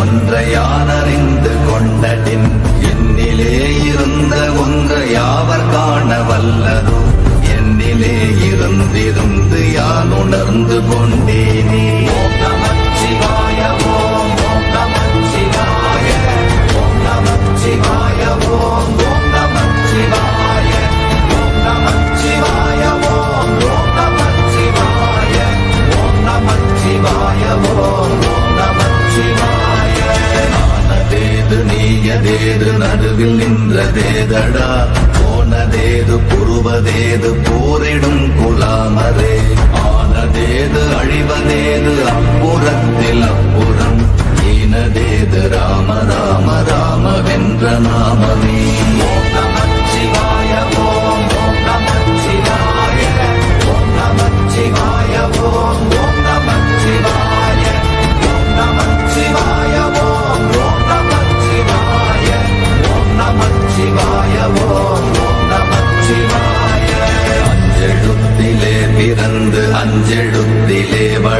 ஒன்றையான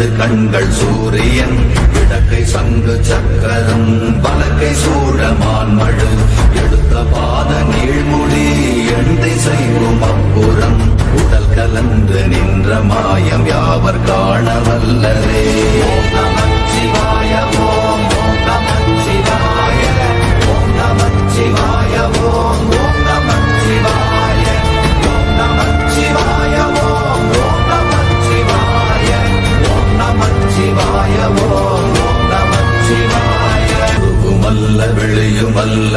வலது கண்கள் சூரியன் இடக்கை சங்கு சக்கரம் வலக்கை சூழமான் மழு எடுத்த பாத நீழ்மொழி எந்தை செய்வோம் அப்புறம் உடல் கலந்து நின்ற மாயம் யாவர் காண வல்லரே ஓம்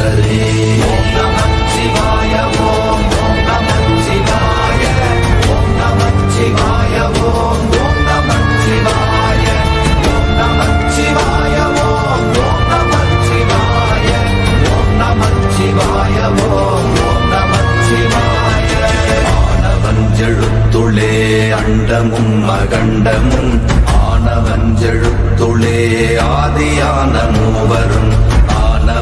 மாயம் ஈசரே ஓம் ஓம் ஓம் நமச்சிவாய ஓம் நமச்சிவாய ஓம் ஓம் நமச்சிவாய ஓம் நமச்சிவாய ஓம் ஓம் நமச்சிவாய ஓம் நமச்சிவாய ஓம் ஓம் நமச்சிவாய ஆனவஞ்செழுத்துளே அண்டமும் அகண்டமும் ஆனவஞ்செழுத்துளே ஆதியான மூவரும்.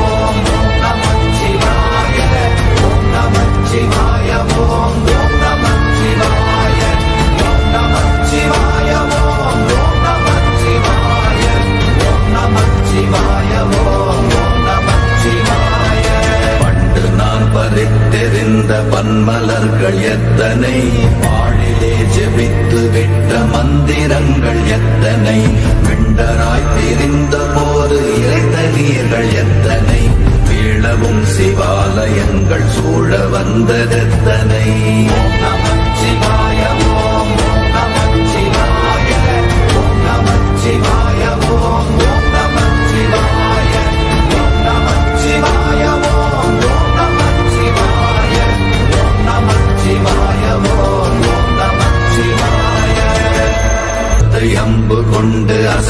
ஓம் நமச்சிவாய ஓம் நமச்சிவாய ஓம் ஓம் நமச்சிவாய பண்டு நான் பன்மலர்கள் எத்தனை? வாழிலே ஜெபித்து விட்டு மந்திரங்கள் எத்தனை? விண்டராய் தெரிந்த போது இறைத்த நீர்கள் எத்தனை? வீழவும் சிவாலயங்கள் சூழ வந்ததெத்தனை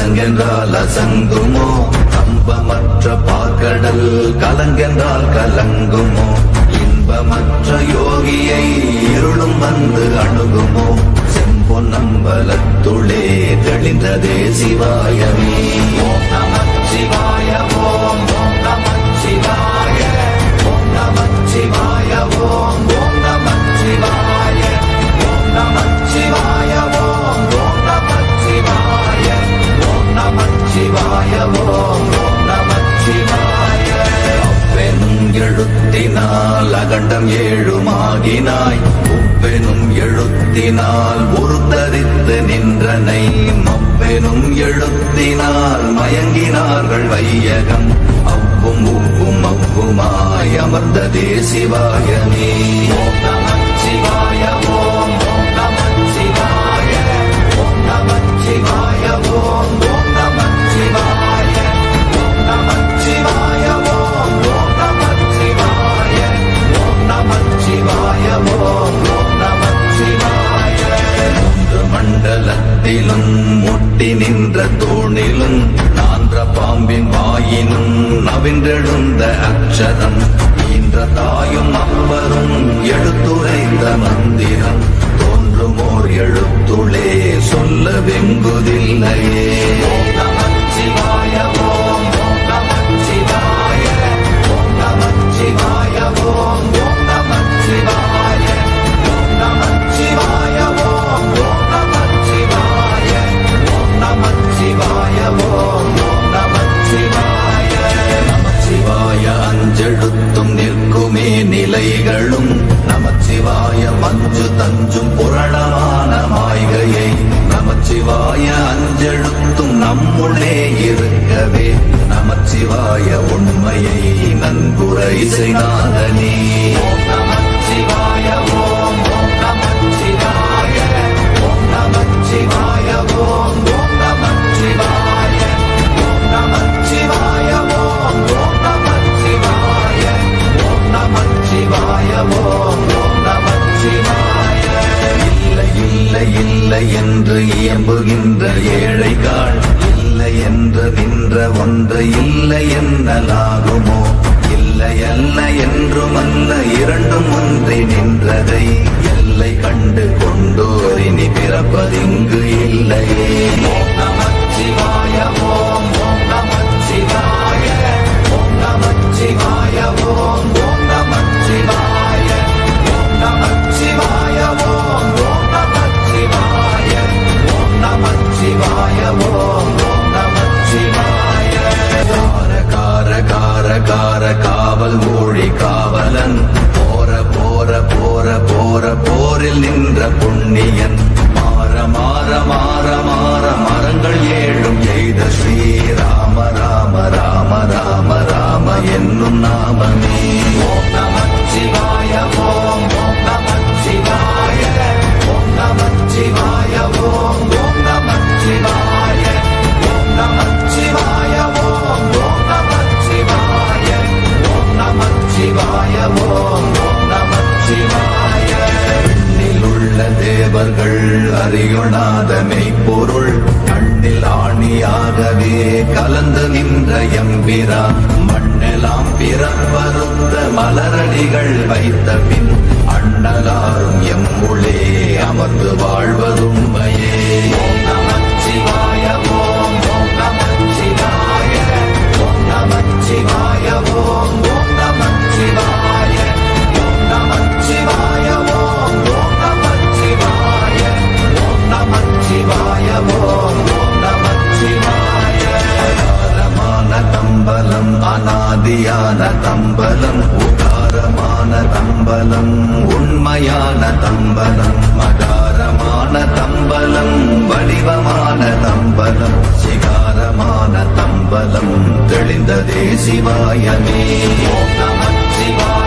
கலங்கென்றால் அசங்குமோ? கம்பமற்ற பார்க்கடல் கலங்கென்றால் கலங்குமோ? இன்பமற்ற யோகியை இருளும் வந்து அணுகுமோ? செம்பொன் செம்பொன்னம்பலத்துளே தெளிந்ததே சிவாயமே. எழுத்தினால் அகண்டம் ஏழுமாகினாய். உப்பெனும் எழுத்தினால் உருத்தரித்து நின்றனை. மப்பெனும் எழுத்தினால் மயங்கினார்கள் வையகம். அவ்வும் உவ்வும் அவ்வுமாய் அமர்ந்ததே சிவாயமே. ஓம் நமச்சிவாய ஓம் ஓம் ஓம் நமச்சிவாய ஓம் வெங்குதில்லையே அஞ்செழுத்தும் நிற்குமே நிலைகளும். நமச்சிவாய மஞ்சு தஞ்சும் புரணமான மாய்கையை நமச்சிவாய அஞ்செழுத்தும் நம்முள்ளே இருக்கவே. நமச்சிவாய உண்மையை நன்குரை செய்நாதனே நமச்சிவாய ஓம் நமச்சிவாய. ஓம் நமச்சிவாய. பிறப்பதிங்கு இல்லையே நமச்சிவாய ஓம் ஓம் நமச்சிவாய ஓம் நமச்சிவாய ஓம் ஓம் நமச்சிவாய ஓம் நமச்சிவாய ஓம் ஓம் நமச்சிவாய ஓம் நமச்சிவாய ஓம் ஓம் நமச்சிவாய கார கார கார கார காவல் மொழி காவலன் போற போற போற போற போரில் நின்ற புண்ணியன் எம்பிரா மண்ணெல்லாம் பிறப்பருத்த மலரடிகள் வைத்த பின் அண்ணலாரும் எம்முளே அமர்ந்து வாழ் தம்பலம் உண்மையான தம்பலம் மதாரமான தம்பலம் வடிவமான தம்பலம் சிகாரமான தம்பலம் தெளிந்ததே சிவாயமே. ஓம் நமச்சிவாய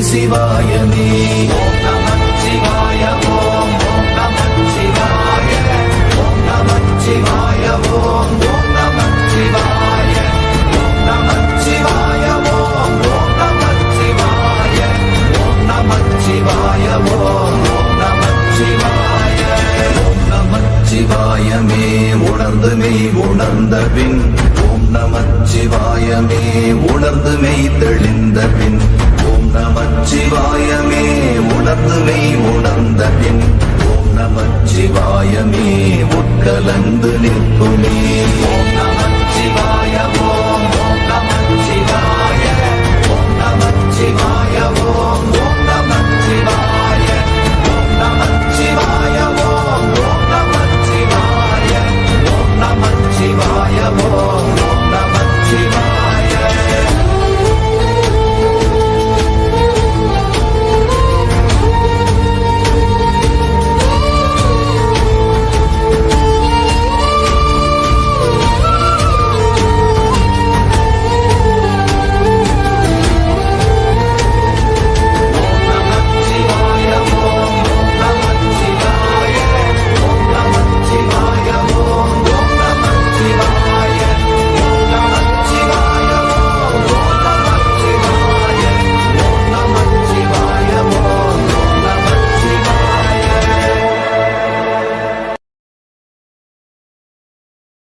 சிவாயமே ஓம் நமச்சிவாய ஓம் ஓம் நமச்சிவாய ஓம் நமச்சிவாய ஓம் ஓம் நமச்சிவாய ஓம் நமச்சிவாய ஓம் ஓம் நமச்சிவாய ஓம் நமச்சிவாய ஓம் ஓம் நமச்சிவாய ஓம் நமச்சிவாயமே உணர்ந்து மெய் உணர்ந்த பின். ஓம் நமச்சிவாயமே உணர்ந்து மெய் தெளிந்த பின். நமச்சிவாயமே உணர்ந்துமை உணர்ந்த பின் ஓம் நமச்சிவாயமே உட்கலந்து நிற்குமே.